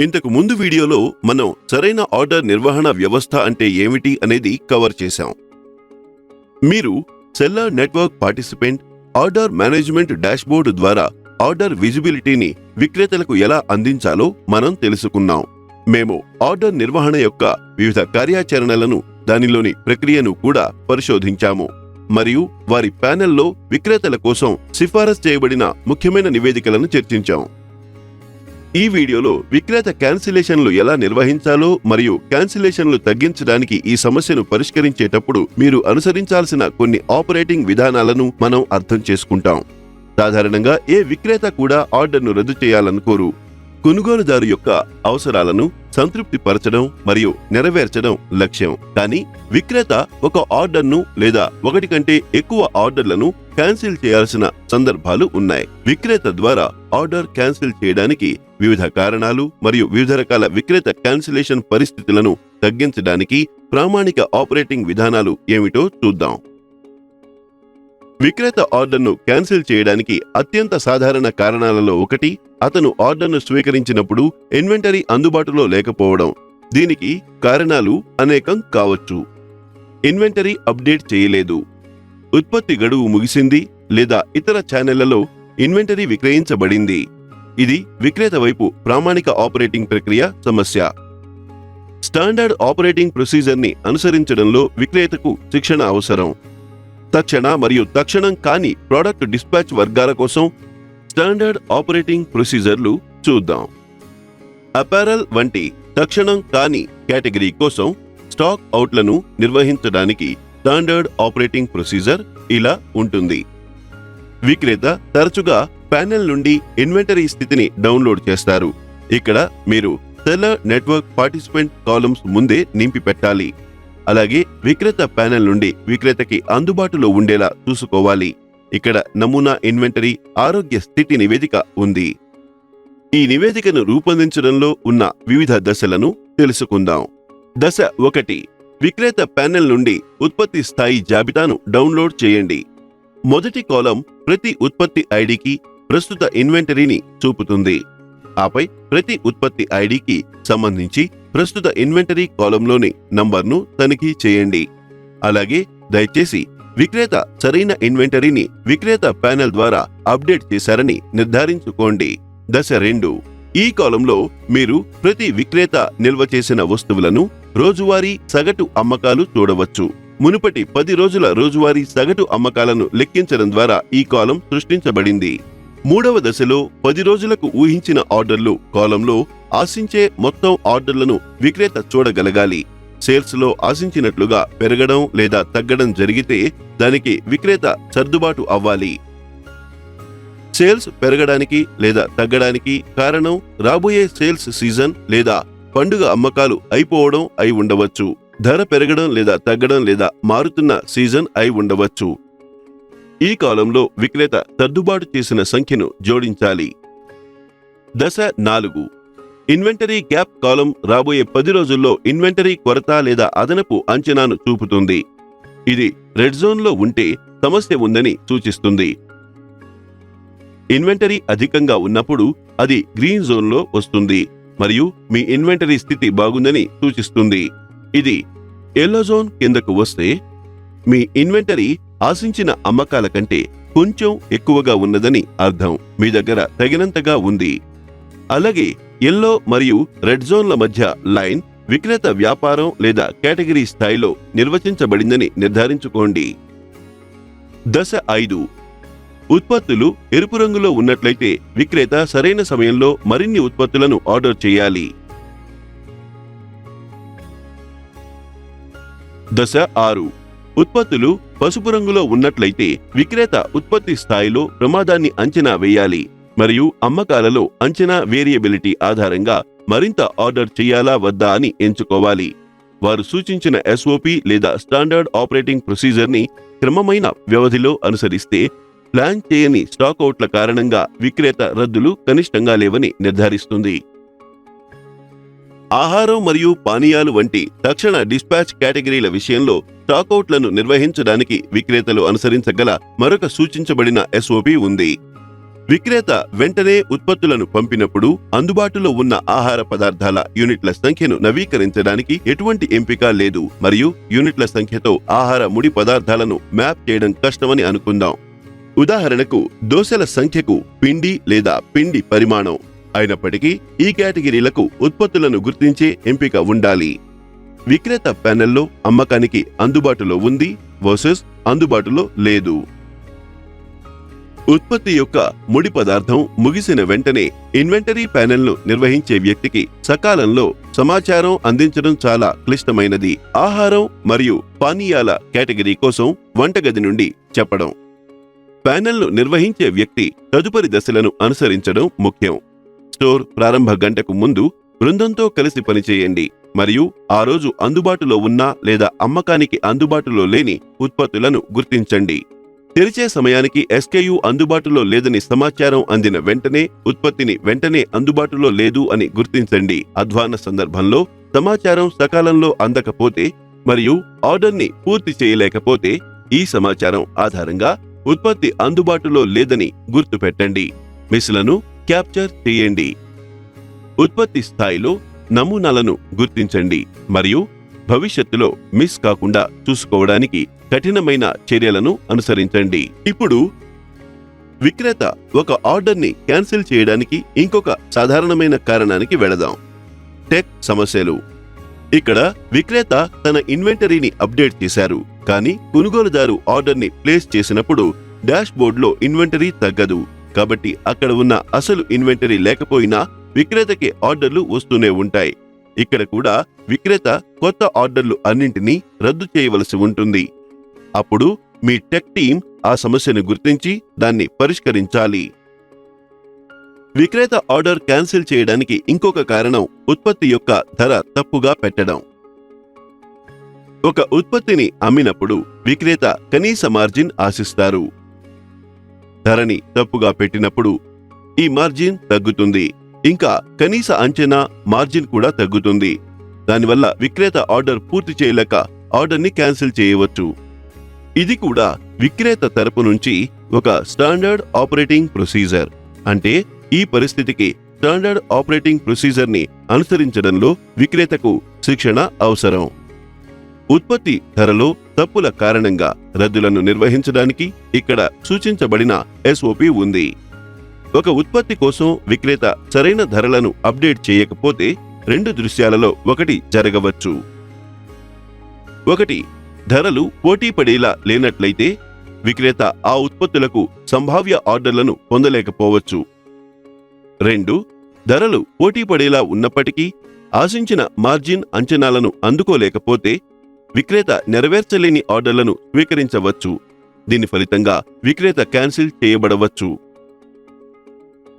ఇంతకు ముందు వీడియోలో మనం సరైన ఆర్డర్ నిర్వహణ వ్యవస్థ అంటే ఏమిటి అనేది కవర్ చేశాం. మీరు seller network participant order management dashboard ద్వారా ఆర్డర్ విజిబిలిటీని విక్రేతలకు ఎలా అందించాలో మనం తెలుసుకున్నాం. మేము ఆర్డర్ నిర్వహణ యొక్క వివిధ కార్యాచరణలను దానిలోని ప్రక్రియను కూడా పరిశోధించాము. మరియు వారి ప్యానెల్లో విక్రేతల కోసం సిఫారసు చేయబడిన ముఖ్యమైన నివేదికలను చర్చించాము ఈ వీడియోలో విక్రేత క్యాన్సిలేషన్లు ఎలా నిర్వహించాలో మరియు క్యాన్సిలేషన్లు తగ్గించడానికి ఈ సమస్యను పరిష్కరించేటప్పుడు మీరు అనుసరించాల్సిన కొన్ని ఆపరేటింగ్ విధానాలను మనం అర్థం చేసుకుంటాం. సాధారణంగా ఏ విక్రేత కూడా ఆర్డర్ను రద్దు చేయాలనుకోరు. కొనుగోలుదారు యొక్క అవసరాలను సంతృప్తిపరచడం మరియు నెరవేర్చడం లక్ష్యం. కానీ విక్రేత ఒక ఆర్డర్ను లేదా ఒకటి కంటే ఎక్కువ ఆర్డర్లను క్యాన్సిల్ చేయాల్సిన సందర్భాలు ఉన్నాయి. విక్రేత ద్వారా ఆర్డర్ క్యాన్సిల్ చేయడానికి వివిధ కారణాలు మరియు వివిధ రకాల విక్రేత క్యాన్సిలేషన్ పరిస్థితులను తగ్గించడానికి ప్రామాణిక ఆపరేటింగ్ విధానాలు ఏమిటో చూద్దాం. విక్రేత ఆర్డర్ను క్యాన్సిల్ చేయడానికి అత్యంత సాధారణ కారణాలలో ఒకటి అతను ఆర్డర్ను స్వీకరించినప్పుడు ఇన్వెంటరీ అందుబాటులో లేకపోవడం. దీనికి కారణాలు అనేకం కావచ్చు. ఇన్వెంటరీ అప్డేట్ చేయలేదు. ఉత్పత్తి గడువు ముగిసింది లేదా ఇతర ఛానళ్ళలో ఇన్వెంటరీ విక్రయించబడింది. ఇది విక్రేత వైపు ప్రామాణిక ఆపరేటింగ్ ప్రక్రియ సమస్య. స్టాండర్డ్ ఆపరేటింగ్ ప్రొసీజర్ని అనుసరించడంలో విక్రేతకు శిక్షణ అవసరం. తక్షణ మరియు తక్షణం కాని ప్రోడక్ట్ డిస్పాచ్ వర్గాల కోసం స్టాండర్డ్ ఆపరేటింగ్ ప్రొసీజర్లు చూద్దాం. అపారల్ వంటి తక్షణం కాని కేటగిరీ కోసం స్టాక్ అవుట్లను నిర్వహించడానికి స్టాండర్డ్ ఆపరేటింగ్ ప్రొసీజర్ ఇలా ఉంటుంది. విక్రేత తరచుగా ప్యానెల్ నుండి ఇన్వెంటరీ స్థితిని డౌన్లోడ్ చేస్తారు. ఇక్కడ మీరు సెల్లర్ నెట్వర్క్ పార్టిసిపెంట్ కాలమ్స్ ముందే నింపి పెట్టాలి. అలాగే విక్రేత ప్యానెల్ నుండి విక్రేతకి అందుబాటులో ఉండేలా చూసుకోవాలి. ఇక్కడ నమూనా ఇన్వెంటరీ ఆరోగ్య స్థితి నివేదిక ఉంది. ఈ నివేదికను రూపొందించడంలో ఉన్న వివిధ దశలను తెలుసుకుందాం. దశ ఒకటి. విక్రేత ప్యానెల్ నుండి ఉత్పత్తి స్థాయి జాబితాను డౌన్లోడ్ చేయండి. మొదటి కాలం ప్రతి ఉత్పత్తి ఐడికి ప్రస్తుత ఇన్వెంటరీని చూపుతుంది. ఆపై ప్రతి ఉత్పత్తి ఐడికి సంబంధించి ప్రస్తుత ఇన్వెంటరీ కాలంలోని నంబర్ను తనిఖీ చేయండి. అలాగే దయచేసి విక్రేత సరైన ఇన్వెంటరీని విక్రేత ప్యానెల్ ద్వారా అప్డేట్ చేశారని నిర్ధారించుకోండి. దశ రెండు. ఈ కాలంలో మీరు ప్రతి విక్రేత నిల్వ చేసిన వస్తువులను రోజువారీ సగటు అమ్మకాలు చూడవచ్చు. మునుపటి పది రోజుల రోజువారీ సగటు అమ్మకాలను లెక్కించడం ద్వారా ఈ కాలం సృష్టించబడింది. మూడవ దశలో పది రోజులకు ఊహించిన ఆర్డర్లు కాలంలో ఆశించే మొత్తం ఆర్డర్లను విక్రేత చూడగలగాలి. సేల్స్లో ఆశించినట్లుగా పెరగడం లేదా తగ్గడం జరిగితే దానికి విక్రేత సర్దుబాటు అవ్వాలి. సేల్స్ పెరగడానికి లేదా తగ్గడానికి కారణం రాబోయే సేల్స్ సీజన్ లేదా పండుగ అమ్మకాలు అయిపోవడం అయి ఉండవచ్చు. ధర పెరగడం లేదా తగ్గడం లేదా మారుతున్న సీజన్ అయి ఉండవచ్చు. ఈ కాలంలో విక్రేత సర్దుబాటు చేసిన సంఖ్యను జోడించాలి. దశ నాలుగు. ఇన్వెంటరీ గ్యాప్ కాలం రాబోయే పది రోజుల్లో ఇన్వెంటరీ కొరత లేదా అదనపు అంచనాను చూపుతుంది. ఇది రెడ్ జోన్లో ఉంటే సమస్య ఉందని సూచిస్తుంది. ఇన్వెంటరీ అధికంగా ఉన్నప్పుడు అది గ్రీన్ జోన్లో వస్తుంది మరియు మీ ఇన్వెంటరీ స్థితి బాగుందని సూచిస్తుంది. ఇది ఎల్లో జోన్ కిందకు వస్తే మీ ఇన్వెంటరీ ఆశించిన అమ్మకాల కంటే కొంచెం ఎక్కువగా ఉన్నదని అర్థం. మీ దగ్గర తగినంతగా ఉంది. అలాగే ఎల్లో మరియు రెడ్ జోన్ల మధ్య లైన్ విక్రేత వ్యాపారం లేదా కేటగిరీ స్థాయిలో నిర్వచించబడిందని నిర్ధారించుకోండి. దశ ఐదు. ఉత్పత్తులు ఎరుపు రంగులో ఉన్నట్లయితే విక్రేత సరైన సమయంలో మరిన్ని ఉత్పత్తులను ఆర్డర్ చేయాలి. దశ ఆరు. ఉత్పత్తులు పసుపు రంగులో ఉన్నట్లయితే విక్రేత ఉత్పత్తి స్థాయిలో ప్రమాదాన్ని అంచనా వేయాలి. మరియు అమ్మకాలలో అంచనా వేరియబిలిటీ ఆధారంగా మరింత ఆర్డర్ చేయాలా వద్దా అని ఎంచుకోవాలి. వారు సూచించిన ఎస్ఓపి లేదా స్టాండర్డ్ ఆపరేటింగ్ ప్రొసీజర్ని క్రమమైన వ్యవధిలో అనుసరిస్తే ప్లాన్ చేయని స్టాక్అవుట్ల కారణంగా విక్రేత రద్దులు కనిష్టంగా లేవని నిర్ధారిస్తుంది. ఆహారం మరియు పానీయాలు వంటి తక్షణ డిస్పాచ్ కేటగిరీల విషయంలో స్టాకౌట్లను నిర్వహించడానికి విక్రేతలు అనుసరించగల మరొక సూచించబడిన ఎస్ఓపి ఉంది. విక్రేత వెంటనే ఉత్పత్తులను పంపినప్పుడు అందుబాటులో ఉన్న ఆహార పదార్థాల యూనిట్ల సంఖ్యను నవీకరించడానికి ఎటువంటి ఎంపిక లేదు మరియు యూనిట్ల సంఖ్యతో ఆహార ముడి పదార్థాలను మ్యాప్ చేయడం కష్టమని అనుకుందాం. ఉదాహరణకు దోశల సంఖ్యకు పిండి లేదా పిండి పరిమాణం అయినప్పటికీ ఈ కేటగిరీలకు ఉత్పత్తులను గుర్తించే ఎంపిక ఉండాలి. విక్రేత ప్యానెల్లో అమ్మకానికి అందుబాటులో ఉంది వర్సెస్ అందుబాటులో లేదు. ఉత్పత్తి యొక్క ముడి పదార్థం ముగిసిన వెంటనే ఇన్వెంటరీ ప్యానెల్ను నిర్వహించే వ్యక్తికి సకాలంలో సమాచారం అందించడం చాలా క్లిష్టమైనది. ఆహారం మరియు పానీయాల కేటగిరీ కోసం వంటగది నుండి చెప్పడం. ప్యానెల్ను నిర్వహించే వ్యక్తి తదుపరి దశలను అనుసరించడం ముఖ్యం. స్టోర్ ప్రారంభ గంటకు ముందు బృందంతో కలిసి పనిచేయండి. మరియు ఆ రోజు అందుబాటులో ఉన్న లేదా అమ్మకానికి అందుబాటులో లేని ఉత్పత్తులను గుర్తించండి. తెరిచే సమయానికి ఎస్కేయు అందుబాటులో లేదని సమాచారం అందిన వెంటనే ఉత్పత్తిని వెంటనే అందుబాటులో లేదు అని గుర్తించండి. అధ్వాన సందర్భంలో సమాచారం సకాలంలో అందకపోతే మరియు ఆర్డర్ని పూర్తి చేయలేకపోతే ఈ సమాచారం ఆధారంగా ఉత్పత్తి అందుబాటులో లేదని గుర్తుపెట్టండి. మిస్లను క్యాప్చర్ చేయండి. ఉత్పత్తి స్థాయిలో నమూనాలను గుర్తించండి మరియు భవిష్యత్తులో మిస్ కాకుండా చూసుకోవడానికి కఠినమైన చర్యలను అనుసరించండి. ఇప్పుడు విక్రేత ఒక ఆర్డర్ని క్యాన్సిల్ చేయడానికి ఇంకొక సాధారణమైన కారణానికి వెళదాం. టెక్ సమస్యలు. ఇక్కడ విక్రేత తన ఇన్వెంటరీని అప్డేట్ చేశారు కానీ కొనుగోలుదారు ఆర్డర్ని ప్లేస్ చేసినప్పుడు డాష్ బోర్డ్లో ఇన్వెంటరీ తగ్గదు. కాబట్టి అక్కడ ఉన్న అసలు ఇన్వెంటరీ లేకపోయినా విక్రేతకి ఆర్డర్లు వస్తూనే ఉంటాయి. ఇక్కడ కూడా విక్రేత కొత్త ఆర్డర్లు అన్నింటినీ రద్దు చేయవలసి ఉంటుంది. అప్పుడు మీ టెక్ టీం ఆ సమస్యను గుర్తించి దాన్ని పరిష్కరించాలి. విక్రేత ఆర్డర్ క్యాన్సిల్ చేయడానికి ఇంకొక కారణం ఉత్పత్తి యొక్క ధర తప్పుగా పెట్టడం. ఒక ఉత్పత్తిని అమ్మినప్పుడు విక్రేత కనీస మార్జిన్ ఆశిస్తారు. ధరని తప్పుగా పెట్టినప్పుడు ఈ మార్జిన్ తగ్గుతుంది. ఇంకా కనీస అంచనా మార్జిన్ కూడా తగ్గుతుంది. దానివల్ల విక్రేత ఆర్డర్ పూర్తి చేయలేక ఆర్డర్ని క్యాన్సిల్ చేయవచ్చు. ఇది కూడా విక్రేత తరపు నుంచి ఒక స్టాండర్డ్ ఆపరేటింగ్ ప్రొసీజర్. అంటే ఈ పరిస్థితికి స్టాండర్డ్ ఆపరేటింగ్ ప్రొసీజర్ని అనుసరించడంలో విక్రేతకు శిక్షణ అవసరం. ఉత్పత్తి ధరలో తప్పుల కారణంగా రద్దులను నిర్వహించడానికి ఇక్కడ సూచించబడిన ఎస్ఓపి ఉంది. ఒక ఉత్పత్తి కోసం విక్రేత సరైన ధరలను అప్డేట్ చేయకపోతే రెండు దృశ్యాలలో ఒకటి జరగవచ్చు. ఒకటి ధరలు పోటీ పడేలా లేనట్లయితే విక్రేత ఆ ఉత్పత్తులకు సంభావ్య ఆర్డర్లను పొందలేకపోవచ్చు. రెండు ధరలు పోటీ పడేలా ఉన్నప్పటికీ ఆశించిన మార్జిన్ అంచనాలను అందుకోలేకపోతే విక్రేత నెరవేర్చలేని ఆర్డర్లను స్వీకరించవచ్చు. దీని ఫలితంగా విక్రేత క్యాన్సిల్ చేయబడవచ్చు.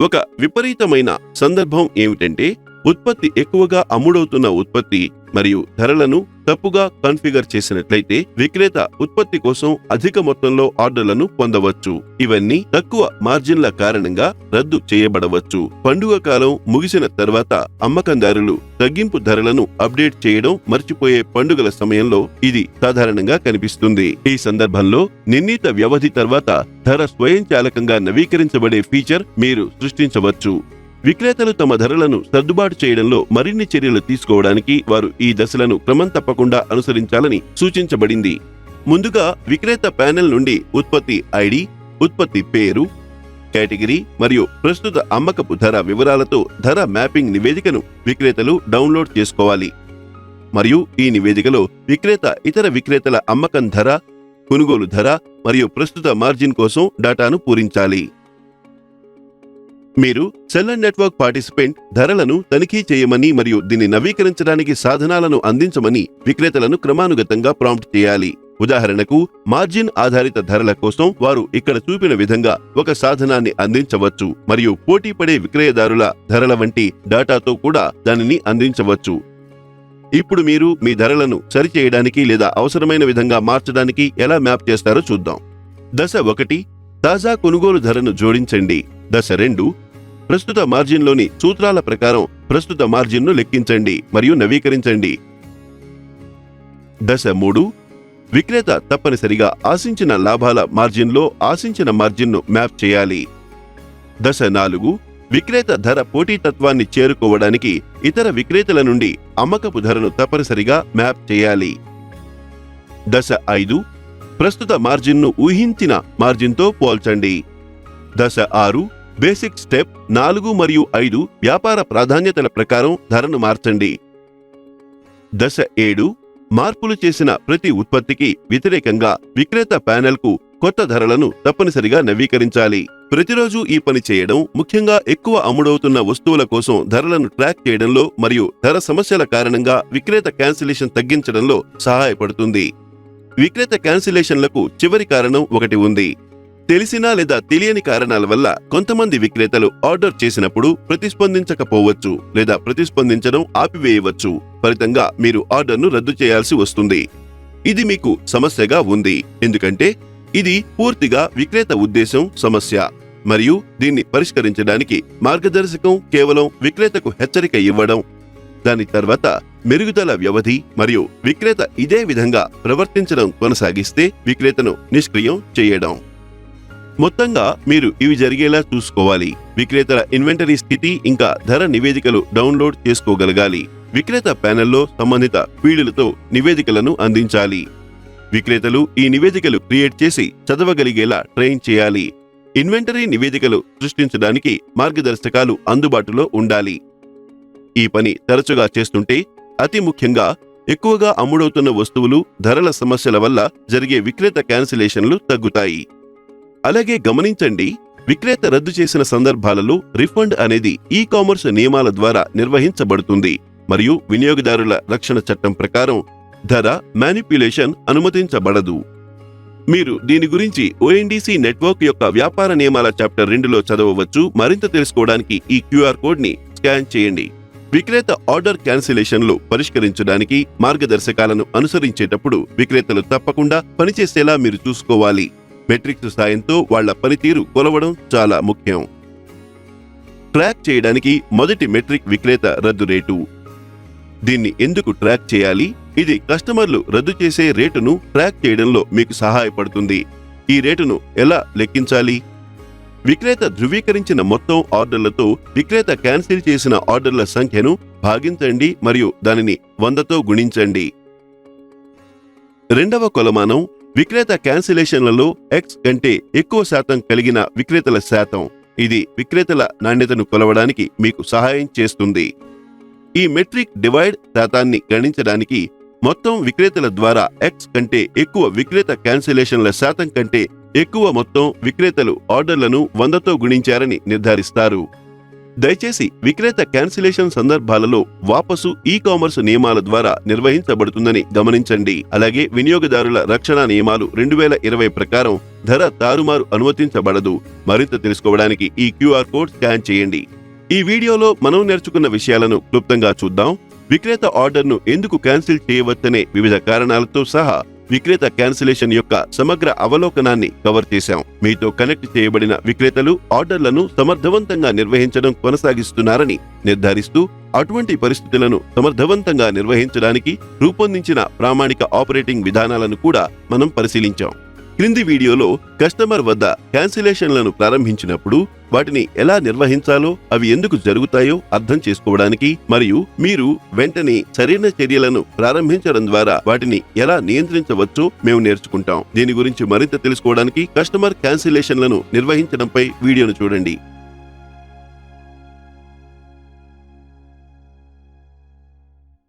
ఒక విపరీతమైన సందర్భం ఏమిటంటే ఉత్పత్తి ఎక్కువగా అమ్ముడవుతున్న ఉత్పత్తి మరియు ధరలను తప్పుగా కన్ఫిగర్ చేసినట్లయితే విక్రేత ఉత్పత్తి కోసం అధిక మొత్తంలో ఆర్డర్లను పొందవచ్చు. ఇవన్నీ తక్కువ మార్జిన్ల కారణంగా రద్దు చేయబడవచ్చు. పండుగ కాలం ముగిసిన తర్వాత అమ్మకందారులు తగ్గింపు ధరలను అప్డేట్ చేయడం మర్చిపోయే పండుగల సమయంలో ఇది సాధారణంగా కనిపిస్తుంది. ఈ సందర్భంలో నిర్ణీత వ్యవధి తర్వాత ధర స్వయంచాలకంగా నవీకరించబడే ఫీచర్ మీరు సృష్టించవచ్చు. విక్రేతలు తమ ధరలను సర్దుబాటు చేయడంలో మరిన్ని చర్యలు తీసుకోవడానికి వారు ఈ దశలను క్రమం తప్పకుండా అనుసరించాలని సూచించబడింది. ముందుగా విక్రేత ప్యానెల్ నుండి ఉత్పత్తి ఐడి ఉత్పత్తి పేరు కేటగిరీ మరియు ప్రస్తుత అమ్మకపు ధర వివరాలతో ధర మ్యాపింగ్ నివేదికను విక్రేతలు డౌన్లోడ్ చేసుకోవాలి. మరియు ఈ నివేదికలో విక్రేత ఇతర విక్రేతల అమ్మకం ధర కొనుగోలు ధర మరియు ప్రస్తుత మార్జిన్ కోసం డేటాను పూరించాలి. మీరు సెల్లర్ నెట్వర్క్ పార్టిసిపెంట్ ధరలను తనిఖీ చేయమని మరియు దీన్ని నవీకరించడానికి సాధనాలను అందించమని విక్రేతలను క్రమానుగతంగా ప్రాంప్ట్ చేయాలి. ఉదాహరణకు మార్జిన్ ఆధారిత ధరల కోసం వారు ఇక్కడ చూపిన విధంగా ఒక సాధనాన్ని అందించవచ్చు మరియు పోటీ పడే విక్రయదారుల ధరల వంటి డేటాతో కూడా దానిని అందించవచ్చు. ఇప్పుడు మీరు మీ ధరలను సరిచేయడానికి లేదా అవసరమైన విధంగా మార్చడానికి ఎలా మ్యాప్ చేస్తారో చూద్దాం. దశ ఒకటి తాజా కొనుగోలు ధరను జోడించండి. దశ రెండు ప్రస్తుత మార్జిన్లోని సూత్రాల ప్రకారం ప్రస్తుత మార్జిన్ను లెక్కించండి మరియు నవీకరించండి. దశ మూడు. విక్రేత తప్పనిసరిగా ఆశించిన లాభాల మార్జిన్లో ఆశించిన మార్జిన్ను మ్యాప్ చేయాలి. దశ నాలుగు. విక్రేత ధర పోటీతత్వాన్ని చేరుకోవడానికి ఇతర విక్రేతల నుండి అమ్మకపు ధరను తప్పనిసరిగా మ్యాప్ చేయాలి. దశ ఐదు. ప్రస్తుత మార్జిన్ను ఊహించిన మార్జిన్తో పోల్చండి. దశ ఆరు. బేసిక్ స్టెప్ నాలుగు మరియు ఐదు వ్యాపార ప్రాధాన్యతల ప్రకారం ధరను మార్చండి. దశ ఏడు మార్పులు చేసిన ప్రతి ఉత్పత్తికి వ్యతిరేకంగా విక్రేత ప్యానెల్కు కొత్త ధరలను తప్పనిసరిగా నవీకరించాలి. ప్రతిరోజు ఈ పని చేయడం ముఖ్యంగా ఎక్కువ అమ్ముడవుతున్న వస్తువుల కోసం ధరలను ట్రాక్ చేయడంలో మరియు ధర సమస్యల కారణంగా విక్రేత క్యాన్సిలేషన్ తగ్గించడంలో సహాయపడుతుంది. విక్రేత క్యాన్సిలేషన్లకు చివరి కారణం ఒకటి ఉంది. తెలిసిన లేదా తెలియని కారణాల వల్ల కొంతమంది విక్రేతలు ఆర్డర్ చేసినప్పుడు ప్రతిస్పందించకపోవచ్చు లేదా ప్రతిస్పందించడం ఆపివేయవచ్చు. ఫలితంగా మీరు ఆర్డర్ను రద్దు చేయాల్సి వస్తుంది. ఇది మీకు సమస్యగా ఉంది. ఎందుకంటే ఇది పూర్తిగా విక్రేత ఉద్దేశం సమస్య. మరియు దీన్ని పరిష్కరించడానికి మార్గదర్శకం కేవలం విక్రేతకు హెచ్చరిక ఇవ్వడం. దాని తర్వాత మెరుగుదల వ్యవధి మరియు విక్రేత ఇదే విధంగా ప్రవర్తించడం కొనసాగిస్తే విక్రేతను నిష్క్రియం చేయడం. మొత్తంగా మీరు ఇవి జరిగేలా చూసుకోవాలి. విక్రేతల ఇన్వెంటరీ స్థితి ఇంకా ధర నివేదికలు డౌన్లోడ్ చేసుకోగలగాలి. విక్రేత ప్యానెల్లో సంబంధిత పీడులతో నివేదికలను అందించాలి. విక్రేతలు ఈ నివేదికలు క్రియేట్ చేసి చదవగలిగేలా ట్రైన్ చేయాలి. ఇన్వెంటరీ నివేదికలు సృష్టించడానికి మార్గదర్శకాలు అందుబాటులో ఉండాలి. ఈ పని తరచుగా చేస్తుంటే అతి ముఖ్యంగా ఎక్కువగా అమ్ముడవుతున్న వస్తువులు ధరల సమస్యల వల్ల జరిగే విక్రేత క్యాన్సిలేషన్లు తగ్గుతాయి. అలాగే గమనించండి విక్రేత రద్దు చేసిన సందర్భాలలో రిఫండ్ అనేది ఈ కామర్స్ నియమాల ద్వారా నిర్వహించబడుతుంది. మరియు వినియోగదారుల రక్షణ చట్టం ప్రకారం ధర మ్యానిప్యులేషన్ అనుమతించబడదు. మీరు దీని గురించి ఓఎన్డీసీ నెట్వర్క్ యొక్క వ్యాపార నియమాల చాప్టర్ రెండులో చదవవచ్చు. మరింత తెలుసుకోవడానికి ఈ క్యూఆర్ కోడ్ని స్కాన్ చేయండి. విక్రేత ఆర్డర్ క్యాన్సిలేషన్లు పరిష్కరించడానికి మార్గదర్శకాలను అనుసరించేటప్పుడు విక్రేతలు తప్పకుండా పనిచేసేలా మీరు చూసుకోవాలి. మెట్రిక్స్ సాయంతో వాళ్ళ పనితీరు కొలవడం చాలా ముఖ్యం. ట్రాక్ చేయడానికి మొదటి మెట్రిక్ విక్రేత రద్దు రేటు. దీన్ని ఎందుకు ట్రాక్ చేయాలి? ఇది కస్టమర్లు రద్దు చేసే రేటును ట్రాక్ చేయడంలో మీకు సహాయపడుతుంది. ఈ రేటును ఎలా లెక్కించాలి? విక్రేత ధృవీకరించిన మొత్తం ఆర్డర్లతో విక్రేత క్యాన్సిల్ చేసిన ఆర్డర్ల సంఖ్యను భాగించండి మరియు దానిని వందతో గుణించండి. రెండవ కొలమానం విక్రేత క్యాన్సిలేషన్లలో ఎక్స్ కంటే ఎక్కువ శాతం కలిగిన విక్రేతల శాతం. ఇది విక్రేతల నాణ్యతను కొలవడానికి మీకు సహాయం చేస్తుంది. ఈ మెట్రిక్ డివైడ్ శాతాన్ని గణించడానికి మొత్తం విక్రేతల ద్వారా ఎక్స్ కంటే ఎక్కువ విక్రేత క్యాన్సిలేషన్ల శాతం కంటే ఎక్కువ మొత్తం విక్రేతలు ఆర్డర్లను వందతో గుణించారని నిర్ధారిస్తారు. దయచేసి విక్రేత క్యాన్సిలేషన్ సందర్భాలలో వాపసు ఈ కామర్స్ నియమాల ద్వారా నిర్వహించబడుతుందని గమనించండి. అలాగే వినియోగదారుల రక్షణ నియమాలు రెండు వేల ఇరవై ప్రకారం ధర తారుమారు అనుమతించబడదు. మరింత తెలుసుకోవడానికి ఈ క్యూఆర్ కోడ్ స్కాన్ చేయండి. ఈ వీడియోలో మనం నేర్చుకున్న విషయాలను క్లుప్తంగా చూద్దాం. విక్రేత ఆర్డర్ను ఎందుకు క్యాన్సిల్ చేయవచ్చనే వివిధ కారణాలతో సహా విక్రేత క్యాన్సిలేషన్ యొక్క సమగ్ర అవలోకనాన్ని కవర్ చేశాం. మీతో కనెక్ట్ చేయబడిన విక్రేతలు ఆర్డర్లను సమర్థవంతంగా నిర్వహించడం కొనసాగిస్తున్నారని నిర్ధారిస్తూ అటువంటి పరిస్థితులను సమర్థవంతంగా నిర్వహించడానికి రూపొందించిన ప్రామాణిక ఆపరేటింగ్ విధానాలను కూడా మనం పరిశీలించాం. క్రింది వీడియోలో కస్టమర్ వద్ద క్యాన్సిలేషన్లను ప్రారంభించినప్పుడు వాటిని ఎలా నిర్వహించాలో అవి ఎందుకు జరుగుతాయో అర్థం చేసుకోవడానికి మరియు మీరు వెంటనే సరైన చర్యలను ప్రారంభించడం ద్వారా వాటిని ఎలా నియంత్రించవచ్చో మేము నేర్చుకుంటాం. దీని గురించి మరింత తెలుసుకోవడానికి కస్టమర్ క్యాన్సిలేషన్లను నిర్వహించడంపై వీడియోను చూడండి.